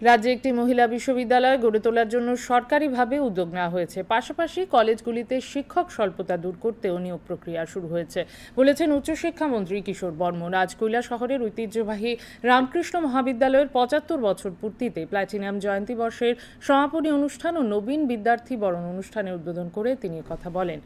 রাজ্যে একটি মহিলা বিশ্ববিদ্যালয় গড়ে তোলার জন্য সরকারিভাবে উদ্যোগ নেওয়া হয়েছে। পাশাপাশি কলেজগুলিতে শিক্ষক স্বল্পতা দূর করতেও নিয়োগ প্রক্রিয়া শুরু হয়েছে, বলেছেন উচ্চশিক্ষামন্ত্রী কিশোর বর্মন। আজ শহরের ঐতিহ্যবাহী রামকৃষ্ণ মহাবিদ্যালয়ের পঁচাত্তর বছর পূর্তিতে প্ল্যাটিনাম জয়ন্তী বর্ষের সমাপনী অনুষ্ঠান ও নবীন বিদ্যার্থী বরণ অনুষ্ঠানে উদ্বোধন করে তিনি কথা বলেন।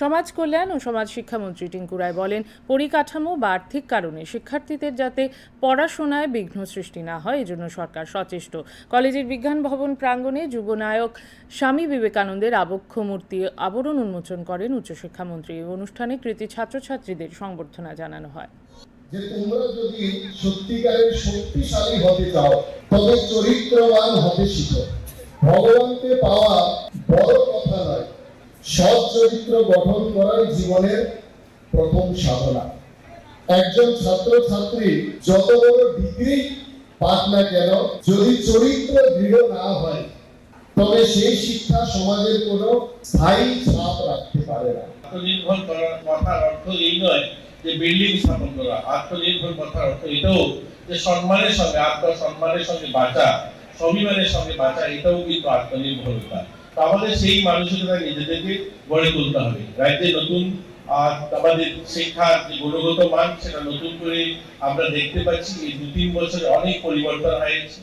সমাজ কল্যাণ ও সমাজ শিক্ষামন্ত্রী টিঙ্কু রায় বলেন, পরিকাঠামো বা আর্থিক কারণে শিক্ষার্থীদের যাতে পড়াশোনায় বিঘ্ন সৃষ্টি না হয়, এজন্য সরকার সচেষ্ট কলেজের বিজ্ঞান ভবন প্রাঙ্গণে যুবনায়ক স্বামী বিবেকানন্দের আবক্ষ মূর্তি আবরণ উন্মোচন করেন উচ্চশিক্ষামন্ত্রী। অনুষ্ঠানে কৃতি ছাত্রছাত্রীদের সংবর্ধনা জানানো হয়। যে তোমরা যদি সত্যিকারের শক্তিশালী হতে চাও, তবে চরিত্রবান হতে শিখো। ভগবানকে পাওয়া বড় কথা নয়। সৎ চরিত্র গঠন করাই জীবনের প্রথম সাধনা। একজন ছাত্র ছাত্রী যত বড় ডিগ্রি পাক না কেন, যদি চরিত্র দৃঢ় না হয়, তবে সেই শিক্ষা সমাজের কোনো স্থায়ী ছাপ রাখতে পারে না। আত্মনির্ভর কথার অর্থ এই নয় যে বিল্ডিং স্থাপন করা। আত্মনির্ভর কথার অর্থ এটাও যে সম্মানের সঙ্গে, আত্মসম্মানের সঙ্গে বাঁচা, স্বাভিমানের সঙ্গে বাঁচা, এটাও কিন্তু আত্মনির্ভরতা। তো আমাদের সেই মানসিকতা নিজেদেরকে গড়ে তুলতে হবে। রাজ্যে নতুন আর আমাদের শিক্ষার যে গুণগত মান, সেটা নতুন করে আমরা দেখতে পাচ্ছি। এই দু তিন বছরে অনেক পরিবর্তন হয়েছে।